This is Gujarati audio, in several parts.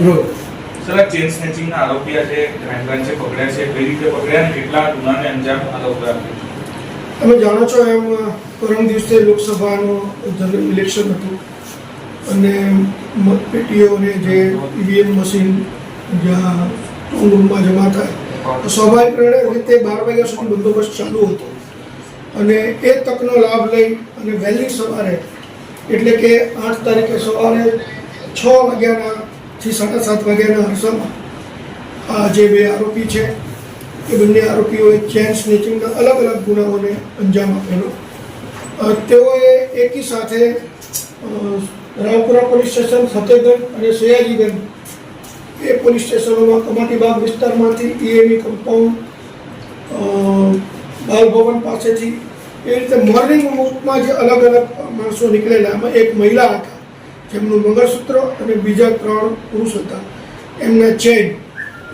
રોજ સર આ ચેન સ્નેચિંગના આરોપી આજે ક્રાઇમ બ્રાન્ચે પકડ્યા છે કઈ રીતે પકડ્યા અને કેટલા ગુનાને અંજામ આરોપી તમે જાણો છો એમ પરમ દિવસે લોકસભાનું ઇલેક્શન હતું. અને મતપેટીઓને જે ઈવીએમ મશીન જ્યાં રૂમમાં જમા થાય તો સ્વાભાવિક રીતે બાર વાગ્યા સુધી બંદોબસ્ત ચાલુ હતો. અને એ તકનો લાભ લઈ અને વહેલી સવારે એટલે કે આઠ તારીખે સવારે છ વાગ્યાના થી સાડા સાત વાગ્યાના અરસામાં જે બે આરોપી છે, એ બંને આરોપીઓએ ચેન સ્નેચિંગના અલગ અલગ ગુનાઓને અંજામ આપેલો. તેઓએ એકી સાથે રામપુરા પોલીસ સ્ટેશન ફતેહગંજ અને સયાજીગંજ એ પોલીસ સ્ટેશનોમાં કમાટીબાગ વિસ્તારમાંથી ઈએમઈ કમ્પાઉન્ડ બાલભવન પાસેથી એ રીતે મોર્નિંગ વોકમાં જે અલગ અલગ માણસો નીકળેલા, એમાં એક મહિલા હતા. જેમનું મંગળસૂત્ર અને બીજા ત્રણ પુરુષ હતા. એમના ચેન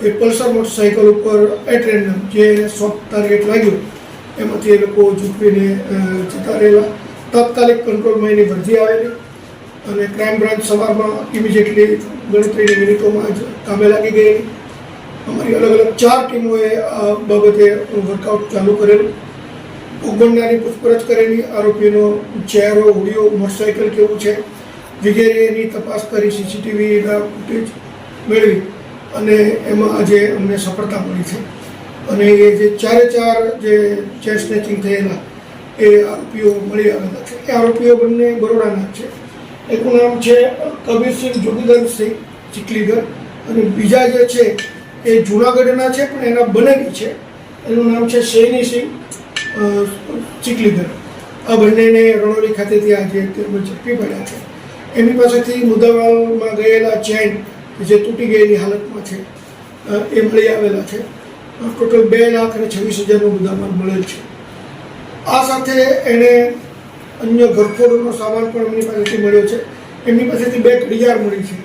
એ પલ્સર મોટરસાઇકલ ઉપર એટ રેન્ડમ જે સોફ્ટ ટાર્ગેટ લાગ્યું, એમાંથી એ લોકો ઝૂંટવીને જતા રહેલા. તાત્કાલિક કંટ્રોલમાં એની વરજી આવેલી અને ક્રાઇમ બ્રાન્ચ સવારમાં ઇમિડિયેટલી ગણતરીની મિનિટોમાં જ કામે લાગી ગયેલી. અમારી અલગ અલગ ચાર ટીમોએ આ બાબતે વર્કઆઉટ ચાલુ કરેલું. ભોગબંડાની પૂછપરછ કરેલી. આરોપીનો ચહેરો હુડિયો મોટરસાઇકલ કેવું છે? વગેરેની તપાસ કરી સીસીટીવીના ફૂટેજ મેળવી અને એમાં આજે અમને સફળતા મળી છે. અને એ જે ચારે ચાર જે ચેન સ્નેચિંગ થયેલા એ આરોપીઓ મળી આવેલા છે. એ આરોપીઓ બંને બરોડાના છે. એકનું નામ છે કબીરસિંહ જોગીધરસિંહ ચીખલીગર અને બીજા જે છે એ જૂનાગઢના છે પણ એના બનેલી છે. એનું નામ છે શૈનીસિંહ અ, ચીખલીગર આ બંનેને રણોલી ખાતેથી આજે ઝડપી પડ્યા છે. એમની પાસેથી મુદ્દામાલમાં ગયેલા ચેન જે તૂટી ગયેલી હાલતમાં છે એ મળી આવેલા છે. ટોટલ બે લાખ અને છવ્વીસ હજારનો મુદ્દામાલ મળેલ છે. આ સાથે એણે અન્ય ઘરફોડોનો સામાન પણ એમની પાસેથી મળ્યો છે. એમની પાસેથી બે ઘડિયાળ મળી છે.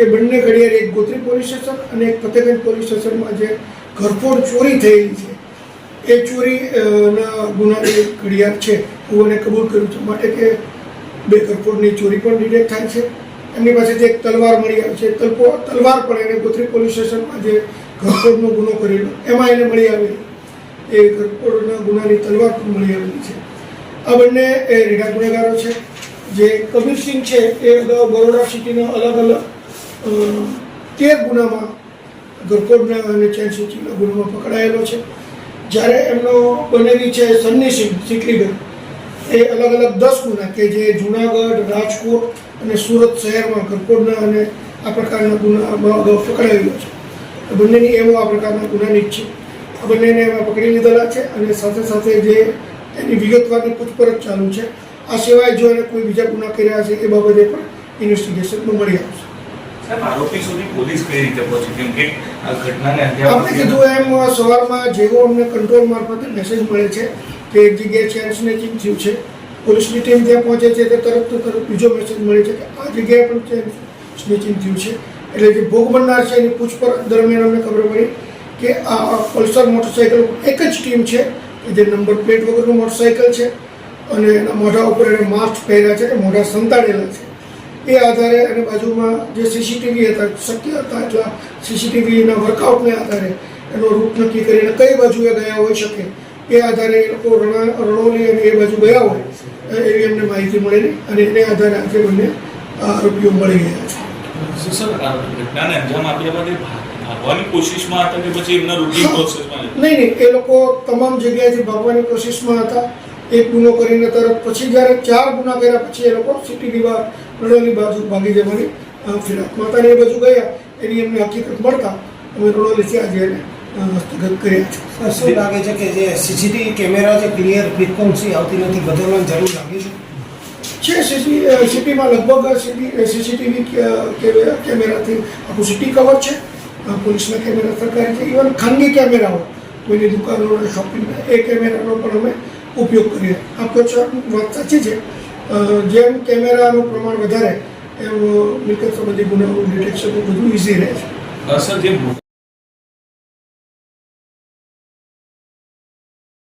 એ બંને ઘડિયાળ એક ગોત્રી પોલીસ સ્ટેશન અને એક ફતેગંજ પોલીસ સ્ટેશનમાં જે ઘરફોડ ચોરી થયેલી છે. એ ચોરીના ગુનાની ઘડિયાળ છે. હું એને કબૂલ કર્યું છે. માટે કે બે ઘરફોડની ચોરી પણ ડિટેક્ટ થાય છે. એમની પાસેથી એક તલવાર મળી આવી છે તલપો તલવાર પણ એને ગોત્રી પોલીસ સ્ટેશનમાં જે ઘરફોડનો ગુનો કરેલો, એમાં એને મળી આવેલી. એ ઘરફોડના ગુનાની તલવાર પણ મળી આવેલી છે. આ બંને એ રીઢા ગુનેગારો છે. જે કબીરસિંહ છે, એ અગાઉ બરોડા સિટીના અલગ અલગ તેર ગુનામાં ગરકોડના અને ચેન સિટીના ગુનામાં પકડાયેલો છે. જ્યારે એમનો બનેલી છે સન્નીસિંહ સિકલીગર એ અલગ અલગ દસ ગુના કે જે જુનાગઢ રાજકોટ અને સુરત શહેરમાં કરકોડના અને આ પ્રકારના ગુનામાં અગાઉ પકડાયેલો છે. બંનેની એવો આ પ્રકારના ગુનાની છે. આ બંનેને એમાં પકડી લીધેલા છે અને સાથે સાથે જે એની વિગતવારની પૂછપરછ ચાલુ છે આ સિવાય જો એને કોઈ બીજા ગુના કર્યા છે એ બાબતે પણ ઇન્વેસ્ટિગેશનમાં મળી આવશે આરોપી સુધી પોલીસ કઈ રીતે પહોંચી? કેમ કે આ ઘટનાને આપણે કીધું એમ સવારમાં જેવો અમને કંટ્રોલ મારફતે મેસેજ મળે છે કે એક જગ્યાએ ચેન સ્નેચિંગ થયું છે? પોલીસની ટીમ ત્યાં પહોંચે છે તે તરત તો તરત બીજો મેસેજ મળે છે કે આ જગ્યાએ પણ ચેન સ્નેચિંગ થયું છે? એટલે જે ભોગ બનનાર છે એની પૂછપરછ દરમિયાન અમને ખબર પડી કે આ પલ્સર મોટરસાઇકલ એક જ ટીમ છે જે નંબર પ્લેટ વગરનું મોટરસાઇકલ છે અને એના મોઢા ઉપર એને માસ્ક પહેર્યા છે અને મોઢા સંતાડેલા છે. એ આધારે અને બાજુમાં જે સીસીટીવી હતા, શક્ય હતા એટલા સીસીટીવીના વર્કઆઉટને આધારે એનો રૂટ નક્કી કરીને કઈ બાજુએ ગયા હોઈ શકે એ આધારે એ લોકો રણા રણોલી અને એ બાજુ ગયા હોય એવી એમને માહિતી મળેલી અને એને આધારે આજે બંને આરોપીઓ મળી ગયા છે. સર ઘટનાને અંજામ આપ્યા બાદ ભાગવાની કોશિશમાં હતા કે પછી એમના રૂટીન પ્રોસેસમાં નહીં નહીં એ લોકો તમામ જગ્યાએથી ભાગવાની કોશિશમાં હતા એક ગુનો કરીને તરત પછી જ્યારે ચાર ગુના કર્યા પછી એ લોકો સિટીની બહાર રણોલી બાજુ ભાગી જવાની અ, ફિરાકમાં એ બાજુ ગયા એની એમને હકીકત મળતા અમે રણોલીથી આજે એને હસ્તગત કર્યા છે શું લાગે છે કે જે સીસીટીવી કેમેરા જે ક્લિયર ફ્રીક્વન્સી આવતી નથી? બદલવાની જરૂર લાગે છે? છે સીસી સિટીમાં લગભગ સીટી સીસીટીવી કેમેરાથી આખું સિટી કવર છે. પોલીસના કેમેરા સરકારી છે. ઇવન ખાનગી કેમેરાઓ કોઈની દુકાનો શોપિંગ એ કેમેરાનો પણ અમે ઉપયોગ કરીએ. આ છે, વાત સાચી છે. જેમ કેમેરાનું પ્રમાણ વધારે એમ મિલકત સંબંધી ગુનાઓનું ડિટેક્શન બધું ઇઝી રહે છે. સર જે